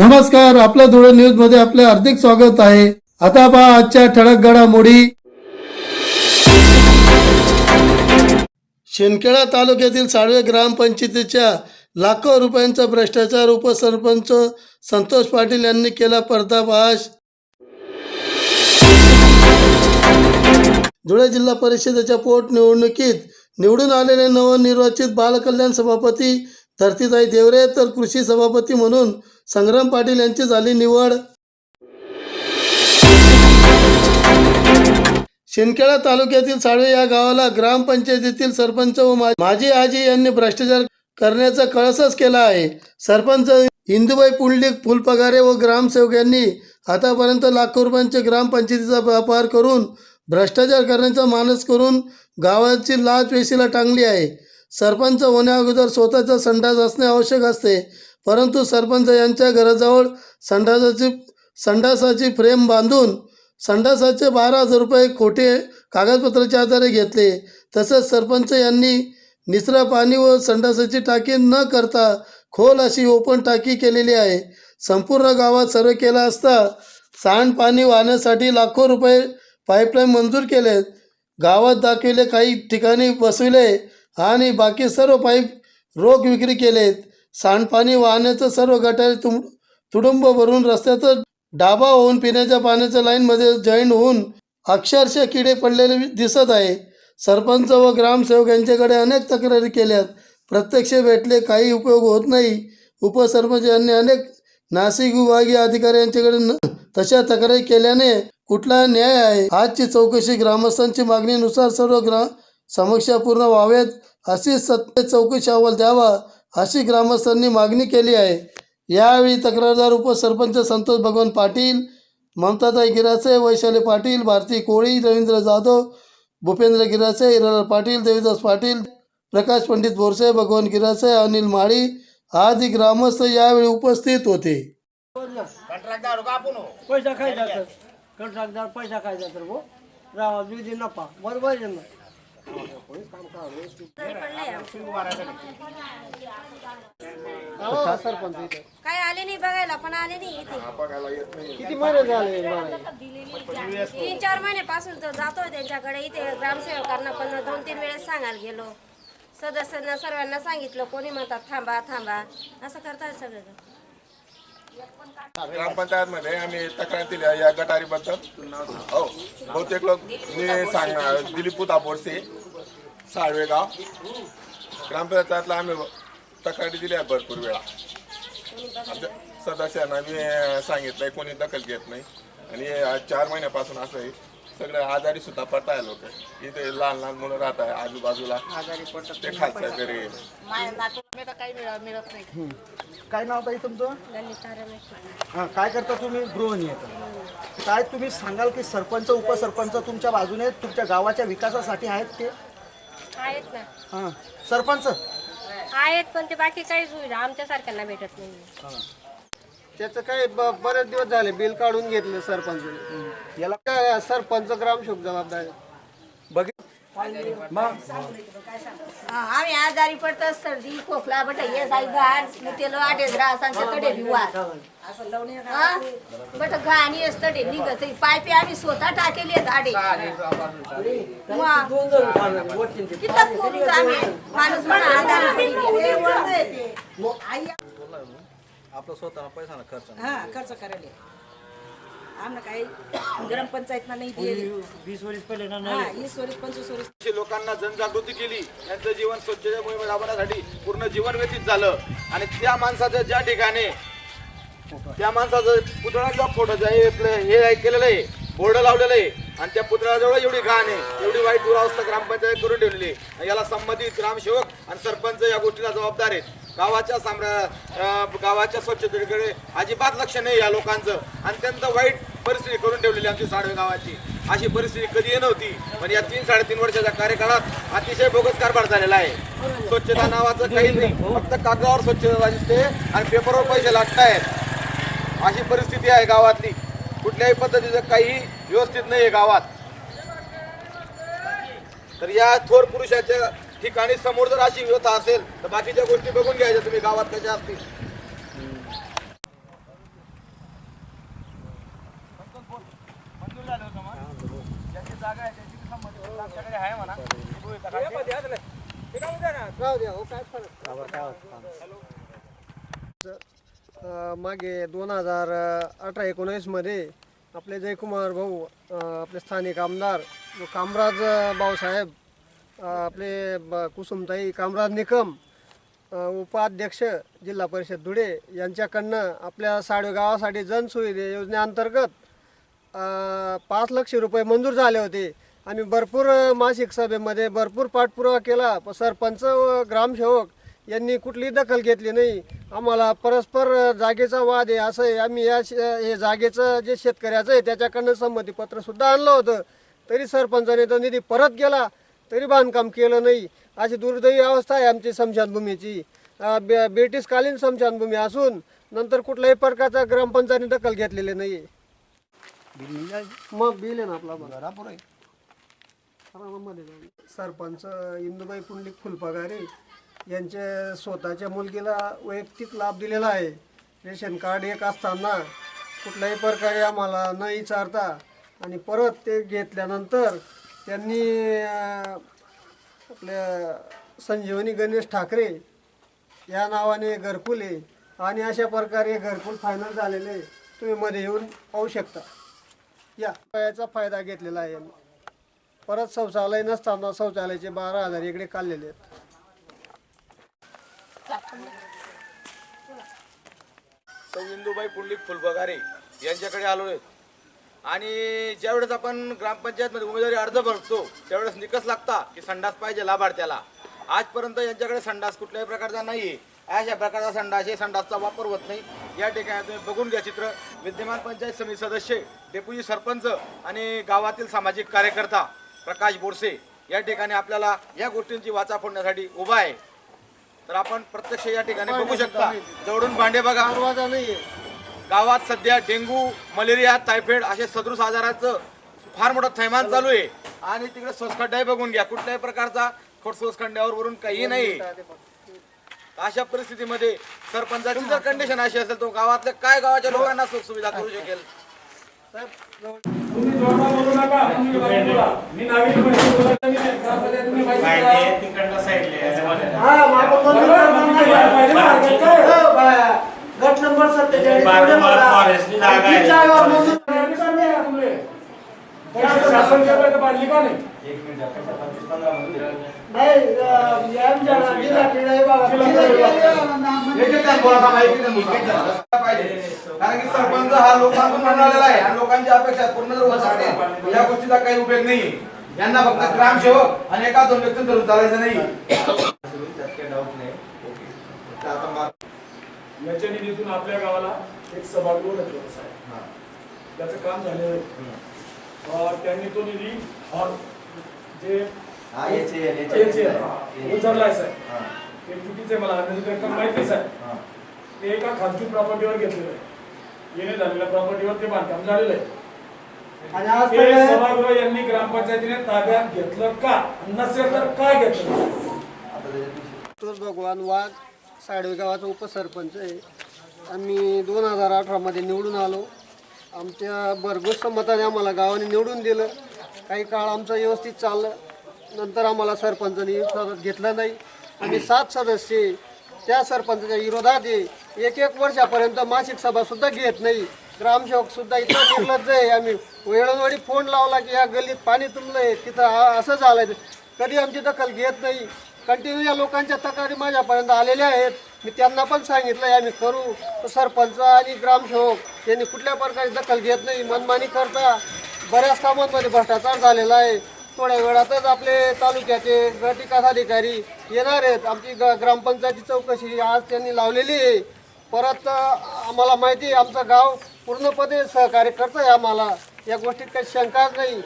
नमस्कार आपल्या धुळे न्यूजमध्ये आपले हार्दिक स्वागत आहे. आता पहा आजच्या ठळक घडामोडी. शिंदखेडा तालुक्यातील साळवे ग्रामपंचायतीच्या लाखो रुपयांचा भ्रष्टाचार उपसरपंच संतोष पाटील यांनी केला पर्दाफाश. धुळे जिल्हा परिषदेच्या पोटनिवडणुकीत निवडून आलेले नवनिर्वाचित बालकल्याण सभापती धरतीताई देवरे तर कृषी सभापती म्हणून संग्राम पाटील यांची झाली निवड. शिंदखेडा तालुक्यातील साळवे या गावाला ग्रामपंचायतीतील सरपंच व माजी आजी यांनी भ्रष्टाचार करण्याचा कळसच केला आहे. सरपंच इंदुबाई पुंडलिक फुलपगारे व ग्रामसेवक यांनी आतापर्यंत लाखो रुपयांचे ग्रामपंचायतीचा व्यापार करून भ्रष्टाचार करण्याचा मानस करून गावाची लाच वेशीला टांगली आहे. सरपंच होण्या अगोदर स्वतःचा संडास असणे आवश्यक असते. परंतु सरपंच यांच्या घराजवळ संडासाची संडासाची फ्रेम बांधून संडासाचे बारा हजार रुपये खोटे कागदपत्राच्या आधारे घेतले. तसेच सरपंच यांनी निचरा पाणी व संडासाची टाकी न करता खोल अशी ओपन टाकी केलेली आहे. संपूर्ण गावात सर्वे केला असता सांडपाणी वाहण्यासाठी लाखो रुपये पाईपलाईन मंजूर केलेत. गावात दाखविले काही ठिकाणी बसविले. आणि बाकी सर्व पाईप रोख विक्री केलेत. सांडपाणी वाहण्याचं सर्व गटारी तुम तुडुंब भरून रस्त्याचं डाबा होऊन पिण्याच्या पाण्याच्या लाईनमध्ये जॉईन होऊन अक्षरशः किडे पडलेले दिसत आहे. सरपंच व ग्रामसेवक यांच्याकडे अनेक तक्रारी केल्यात. प्रत्यक्ष भेटले काही उपयोग होत नाही. उपसरपंच यांनी अनेक नाशिक विभागीय अधिकारी यांच्याकडे न- तशा तक्रारी केल्याने कुठला न्याय आहे. आजची चौकशी ग्रामस्थांची मागणीनुसार सर्व ग्राम समस्या पूर्ण व्हाव्यात. अशी सत्य चौकशी अहवाल द्यावा अशी ग्रामस्थांनी मागणी केली आहे. यावेळी तक्रारदार उपसरपंच संतोष भगवान पाटील ममताताई गिरासे वैशाली पाटील भारती कोळी रवींद्र जाधव भूपेंद्र गिरासे हिरालाल पाटील देवीदास पाटील प्रकाश पंडित बोरसे भगवान गिरासे अनिल माळी आदी ग्रामस्थ यावेळी उपस्थित होते. पैसा खायचा कंत्राटदार पैसा खायचा तर राहा नफा. बरोबर ना काय आले नाही बघायला पण आले नाही इथे. किती महिने झाले. तीन चार महिन्यापासून तर जातोय त्यांच्याकडे. इथे ग्रामसेवकांना पण दोन तीन वेळेस सांगायला गेलो. सदस्यांना सर्वांना सांगितलं कोणी म्हणतात थांबा थांबा. असं करतात सगळं ग्रामपंचायतमध्ये आम्ही तक्रार दिली या गटारीबद्दल. हो बहुतेक लोक मी सांग दिलीप बोरसे साळवेगाव. ग्रामपंचायतला आम्ही तक्रारी दिल्या भरपूर वेळा. आमच्या सदस्यांना मी सांगितलंय कोणी दखल घेत नाही. आणि आज चार महिन्यापासून असं आहे सगळे आजारी सुद्धा पडताय लोक. इथे लहान लहान मुलं राहत आहे आजूबाजूला ते खालच्या घरी. काय नाव ताई तुमचं? हां काय करता तुम्ही? गृहिणी काय तुम्ही सांगाल की सरपंच उपसरपंच तुमच्या बाजूने तुमच्या गावाच्या विकासासाठी आहेत ते? आहेत ना. हां. सरपंच? आहेत पण ते बाकी काही सुविधा आमच्यासारख्यांना भेटत नाही. त्याचं काय ब- बरेच दिवस झाले बिल काढून घेतलं सरपंच याला काय सरपंच ग्रामसेवक जबाबदार बघ आम्ही आजारी पडतो सर्दी खोकला बट हे जाई घाण तेल आठेच रासांच्या तडे भिवार बट घाणी असतडे निघत पायपे आम्ही स्वतः टाकेले आडे. किती माणूस पण आजारी. आपला स्वतः पैसा ना खर्च हा खर्च करायला आम्हाला काही ग्रामपंचायतनं नाही दिली वीस वर्ष पहिले ना हा वीस वर्ष पंचवीस वर्ष. अशी लोकांना जनजागृती केली त्यांचं जीवन स्वच्छता मोहीम राबवण्यासाठी पूर्ण जीवन व्यतीत झालं. आणि त्या माणसाचं ज्या ठिकाणी त्या माणसाचं पुतळा किंवा फोटो आहे आपलं हे आहे केलेलं आहे बोर्ड लावलेलं आहे आणि त्या पुतळ्याजवळ एवढी घाण आहे एवढी वाईट दुरावस्था ग्रामपंचायत करून ठेवलेली आहे. याला संबंधित ग्रामसेवक आणि सरपंच या गोष्टीला जबाबदार आहेत. गावाच्या साम्रा गावाच्या स्वच्छतेकडे अजिबात लक्ष नाही या लोकांचं. आणि त्यांचं वाईट परिस्थिती करून ठेवलेली आमची साडवे गावाची. अशी परिस्थिती कधी नव्हती. पण या तीन साडेतीन वर्षाच्या कार्यकाळात अतिशय बोगस कारभार झालेला आहे. स्वच्छता नावाचं काही नाही. फक्त कागदावर स्वच्छता दिसते आणि पेपरवर पैसे लागतायत अशी परिस्थिती आहे गावातली. कुठल्याही पद्धतीचं काही व्यवस्थित नाही आहे गावात. तर या थोर पुरुषाच्या ठिकाणी समोर जर अशी व्यवस्था असेल तर बाकीच्या गोष्टी बघून घ्यायच्या तुम्ही गावात कशा असतील. मागे दोन हजार अठरा एकोणीसमध्ये आपले जयकुमार भाऊ आपले स्थानिक आमदार कामराज भाऊसाहेब आपले ब- कुसुमताई कामराज निकम अ, उपाध्यक्ष जिल्हा परिषद धुळे यांच्याकडनं आपल्या साडे गावासाठी जनसुविधा योजनेअंतर्गत अ, पाच लक्ष रुपये मंजूर झाले होते. आणि भरपूर अ, मासिक सभेमध्ये भरपूर पाठपुरावा केला. प- सरपंच व ग्रामसेवक यांनी कुठलीही दखल घेतली नाही. आम्हाला परस्पर अ, जागेचा वाद आहे असं आहे. आम्ही या श- हे जागेचं जे शेतकऱ्याचं आहे त्याच्याकडनं संमतीपत्रसुद्धा आणलं होतं. तरी सरपंचाने तो निधी परत गेला तरी बांधकाम केलं नाही. अशी दुर्दैवी अवस्था आहे आमची स्मशानभूमीची. बे ब्रिटिशकालीन स्मशानभूमी असून नंतर कुठल्याही प्रकारचा ग्रामपंचायतीने दखल घेतलेली नाही. आहे मग बिल आहे ना आपला बराबर सरपंच इंदुबाई पुंडलिक फुलपगारे यांचे स्वतःच्या मुलगीला वैयक्तिक लाभ दिलेला आहे. रेशन कार्ड एक असताना कुठल्याही प्रकारे आम्हाला न विचारता आणि परत ते घेतल्यानंतर त्यांनी आपल्या संजीवनी गणेश ठाकरे या नावाने घरकुल आहे आणि अशा प्रकारे घरकुल फायनल झालेले आहे. तुम्ही मध्ये येऊन पाहू शकता. या याचा फायदा घेतलेला आहे. परत शौचालय नसताना शौचालयाचे बारा हजार इकडे काढलेले आहेत. सौ इंदुबाई पुंडलिक फुलबगारे यांच्याकडे आलो आहे. आणि ज्यावेळेस आपण ग्रामपंचायतमध्ये उमेदवारी अर्ज भरतो त्यावेळेस निकष लागता की संडास पाहिजे लाभार्थ्याला. आजपर्यंत यांच्याकडे संडास कुठल्याही प्रकारचा नाही आहे अशा प्रकारचा संडास आहे संडासचा वापर होत नाही. या ठिकाणी तुम्ही बघून घ्या चित्र. विद्यमान पंचायत समिती सदस्य डेप्युटी सरपंच आणि गावातील सामाजिक कार्यकर्ता प्रकाश बोरसे या ठिकाणी आपल्याला या गोष्टींची वाचा फोडण्यासाठी उभा आहे. तर आपण प्रत्यक्ष या ठिकाणी बघू शकता. जवळून भांडे बघा. नाही गावात सध्या डेंग्यू मलेरिया टायफॉइड असे सदृश आजाराचं फार मोठं थैमान चालू आहे आणि तिकडे सोसखड्डाही बघून घ्या कुठल्याही प्रकारचा खोट सोसखड्ड्यावर वरून काही नाही अशा परिस्थितीमध्ये सरपंचाची जर कंडिशन अशी असेल तो गावातल्या काय गावाच्या लोकांना सुख सुविधा करू शकेल तुम्ही जोरदार म्हणजे. गट नंबर सत्तेचाळीस शासन केलं तर बांधली का नाही? कारण की सरपंच हा लोकांतून बनवलेला आहे. आणि लोकांची अपेक्षा पूर्ण जर होत या गोष्टीचा काही उपयोग नाही यांना फक्त ग्रामसेवक आणि एका दोन व्यक्ती धरून चालायचं नाही याच्या निधीतून आपल्या गावाला एक सभागृह रचलं आहे त्याचं काम झालेलं आहे. त्यांनी तो निधी हॉल जे हा, उचललाय साहेब. ते चुकीचं आहे मला. रक्कम माहितीच आहे ते एका खाजगी प्रॉपर्टीवर घेतलेलं आहे. येणे झालेल्या प्रॉपर्टीवर ते बांधकाम झालेलं आहे. सभागृह यांनी ग्रामपंचायतीने ताब्यात घेतलं का? नसेल तर का घेतलं? भगवान वाघ साडवे गावाचा उपसरपंच आहे. आम्ही दोन हजार अठरामध्ये निवडून आलो. आमच्या भरघोस मताने आम्हाला गावाने निवडून दिलं. काही काळ आमचं व्यवस्थित चाललं. नंतर आम्हाला सरपंचाने विश्वासात घेतलं नाही. आम्ही सात सदस्य त्या सरपंचाच्या विरोधात आहे. एक एक वर्षापर्यंत मासिक सभासुद्धा घेत नाही. ग्रामसेवकसुद्धा इथं घेतलंच निर्लज्ज आहे. आम्ही वेळोवेळी फोन लावला की या गल्लीत पाणी तुंबलंय. तिथं असं असं आहे कधी आमची दखल घेत नाही. कंटिन्यू या लोकांच्या तक्रारी माझ्यापर्यंत आलेल्या आहेत. मी त्यांना पण सांगितलं आम्ही करू. सरपंच आणि ग्रामसेवक यांनी कुठल्या प्रकारे दखल घेत नाही मनमानी करता. बऱ्याच कामांमध्ये भ्रष्टाचार झालेला आहे. थोड्या वेळातच आपले तालुक्याचे गट विकास अधिकारी येणार आहेत. आमची ग ग्रामपंचायती चौकशी आज त्यांनी लावलेली आहे. परत आम्हाला माहिती आहे आमचं गाव पूर्णपणे सहकार्य करतं आहे आम्हाला. या गोष्टीत काही शंकाच नाही.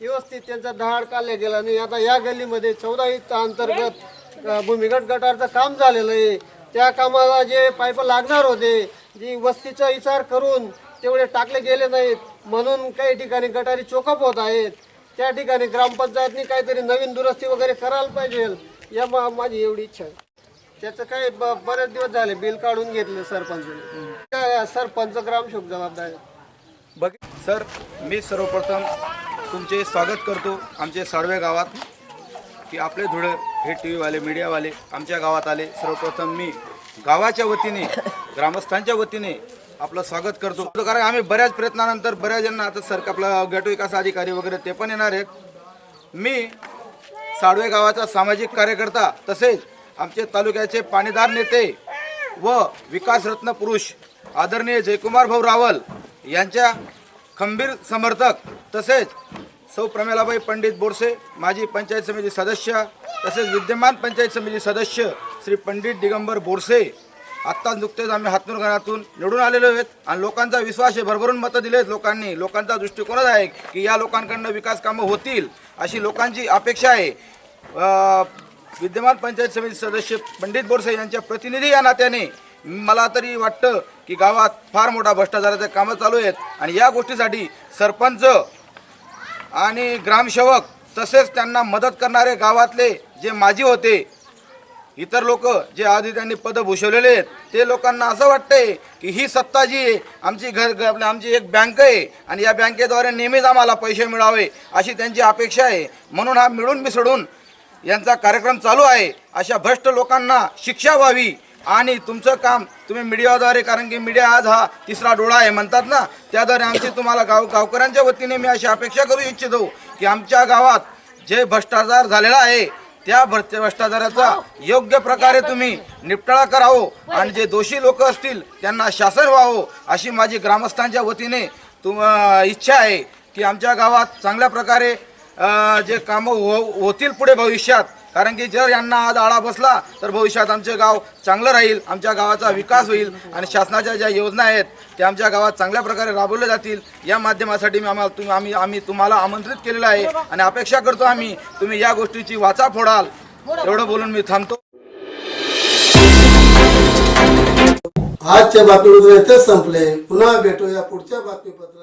व्यवस्थित त्यांचा धाड काढला गेला नाही. आता या गल्लीमध्ये चौदा अंतर्गत अ, भूमिगत गटारचं काम झालेलं आहे. त्या कामाला जे पाईप लागणार होते जी वस्तीचा विचार करून तेवढे टाकले गेले नाहीत. म्हणून काही ठिकाणी गटारी चोकअप होत आहेत. त्या ठिकाणी ग्रामपंचायतनी काहीतरी नवीन दुरुस्ती वगैरे करायला पाहिजे. या मा- माझी एवढी इच्छा आहे. त्याचं काय ब- बरेच दिवस झाले बिल काढून घेतलं सरपंचाने काय सरपंच ग्रामसेवक जबाबदार आहे बघ सर मी सर्वप्रथम तुमचे स्वागत करतो आमचे साडवे गावात की आपले धुळे हे टी व्हीवाले मीडियावाले आमच्या गावात आले. सर्वप्रथम मी गावाच्या वतीने ग्रामस्थांच्या वतीने आपलं स्वागत करतो. कारण आम्ही बऱ्याच प्रयत्नानंतर बऱ्याच जणांना आता सर आपला गट विकास अधिकारी वगैरे ते पण येणार आहेत. मी साडवे गावाचा सामाजिक कार्यकर्ता तसेच आमचे तालुक्याचे पाणीदार नेते व विकासरत्न पुरुष आदरणीय जयकुमार भाऊ रावल यांच्या खंबीर समर्थक तसेच सौ प्रमेलाबाई पंडित बोरसे माजी पंचायत समिती सदस्य तसेच विद्यमान पंचायत समिती सदस्य श्री पंडित दिगंबर बोरसे. आत्ता नुकतेच आम्ही हातनूर घरातून निवडून आलेलो आहेत आणि लोकांचा विश्वास आहे भरभरून मतं दिले आहेत लोकांनी. लोकांचा दृष्टिकोनच आहे की या लोकांकडनं विकास कामं होतील अशी लोकांची अपेक्षा आहे. विद्यमान पंचायत समिती सदस्य पंडित बोरसे यांच्या प्रतिनिधी या नात्याने मला तरी वाटतं की गावात फार मोठा भ्रष्टाचाराचे कामं चालू आहेत आणि या गोष्टीसाठी सरपंच आणि ग्रामसेवक तसेच त्यांना मदत करणारे गावातले जे माजी होते इतर लोक जे आधी त्यांनी पदं भूषवलेले आहेत ते लोकांना असं वाटतंय की ही सत्ता जी आहे आमची घर घर- आमची एक बँक आहे आणि या बँकेद्वारे नेहमीच आम्हाला पैसे मिळावे अशी त्यांची अपेक्षा आहे. म्हणून हा मिळून मिसळून यांचा कार्यक्रम चालू आहे. अशा भ्रष्ट लोकांना शिक्षा व्हावी आणि तुमचं काम तुम्ही मीडियाद्वारे कारण की मीडिया आज हा तिसरा डोळा आहे म्हणतात ना? त्याद्वारे आमची तुम्हाला गाव गावकऱ्यांच्या वतीने मी अशी अपेक्षा करू इच्छितो की आमच्या गावात जे भ्रष्टाचार झालेला आहे त्या भ्रष्ट भ्रष्टाचाराचा योग्य प्रकारे तुम्ही निपटाळा करावं आणि जे दोषी लोक असतील त्यांना शासन व्हावं अशी माझी ग्रामस्थांच्या वतीने तुम इच्छा आहे की आमच्या गावात चांगल्या प्रकारे जे कामं हो होतील पुढे भविष्यात कारण की जर यांना आज आळा बसला तर भविष्यात आमचे गाव चांगलं राहील आमच्या गावाचा विकास होईल आणि शासनाच्या ज्या योजना आहेत त्या आमच्या गावात चांगल्या प्रकारे राबवल्या जातील. या माध्यमासाठी मी आम्हाला तुम्ही आम्ही आम्ही तुम्हाला आमंत्रित केलेलं आहे आणि अपेक्षा करतो आम्ही तुम्ही या गोष्टीची वाचा फोडाल. एवढं बोलून मी थांबतो. आजच्या बातमीपत्र इथेच संपले. पुन्हा भेटूया पुढच्या बातमीपत्र